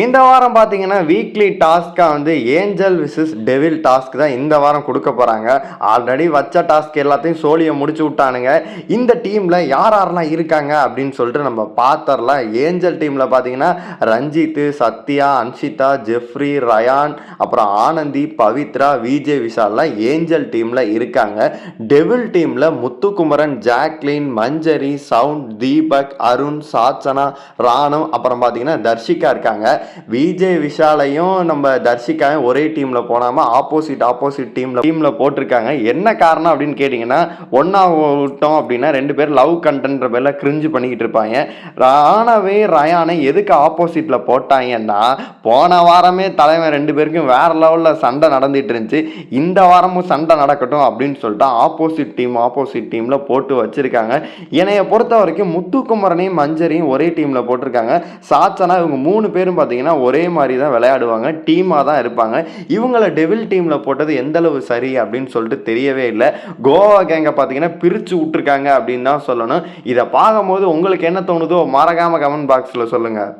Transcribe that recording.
இந்த வாரம் பார்த்தீங்கன்னா வீக்லி டாஸ்க்காக வந்து ஏஞ்சல் விசஸ் டெவில் டாஸ்க் தான் இந்த வாரம் கொடுக்க போகிறாங்க ஆல்ரெடி வச்ச டாஸ்க் எல்லாத்தையும் சோழியை முடிச்சு விட்டானுங்க. இந்த டீமில் யார் யாரெல்லாம் இருக்காங்க அப்படின்னு சொல்லிட்டு நம்ம பார்த்தரலாம் ஏஞ்சல் டீமில் பார்த்தீங்கன்னா ரஞ்சித்து சத்யா அன்ஷிதா ஜெஃப்ரி ரயான் அப்புறம் ஆனந்தி பவித்ரா விஜய் விஷால்லாம் ஏஞ்சல் டீமில் இருக்காங்க. டெவில் டீமில் முத்துக்குமரன் ஜாக்லின் மஞ்சரி சவுண்ட் தீபக் அருண் சாச்சனா ராணு அப்புறம் பார்த்தீங்கன்னா தர்ஷிகா இருக்காங்க. விஜய் விஷாலையும் நம்ம தர்ஷிகாவும் ஒரே டீமில் போனாமல் ஆப்போசிட் ஆப்போசிட் டீமில் டீமில் போட்டிருக்காங்க. என்ன காரணம் அப்படின்னு கேட்டிங்கன்னா ஒன்றா விட்டோம் அப்படின்னா ரெண்டு பேர் லவ் கண்டென்ட்ற பேரில் கிரிஞ்சு பண்ணிக்கிட்டு இருப்பாங்க. ராணவே ரயானை எதுக்கு ஆப்போசிட்டில் போட்டாங்கன்னா போன வாரமே தலைவன் ரெண்டு பேருக்கும் வேறு லெவலில் சண்டை நடந்துகிட்டு இருந்துச்சு. இந்த வாரமும் சண்டை நடக்கட்டும் அப்படின்னு சொல்லிட்டு ஆப்போசிட் டீம் ஆப்போசிட் டீமில் போட்டு வச்சுருக்காங்க. என்னைய பொறுத்த வரைக்கும் முத்துக்குமரனையும் மஞ்சரையும் ஒரே டீமில் போட்டிருக்காங்க. சாச்சனா இவங்க மூணு பேரும் பார்த்தீங்கன்னா ஒரே மாதிரி தான் விளையாடுவாங்க டீமாக தான் இருப்பாங்க. இவங்கள டெவில் டீமில் போட்டது எந்தளவு சரி அப்படின்னு சொல்லிட்டு தெரியவே இல்லை. கோவா கேங்கை பார்த்தீங்கன்னா பிரித்து விட்ருக்காங்க அப்படின்னு தான் சொல்லணும். இதை பார்க்கும்போது உங்களுக்கு என்ன தோணுதோ மறக்காமல் கமெண்ட் பாக்ஸில் சொல்லுங்கள்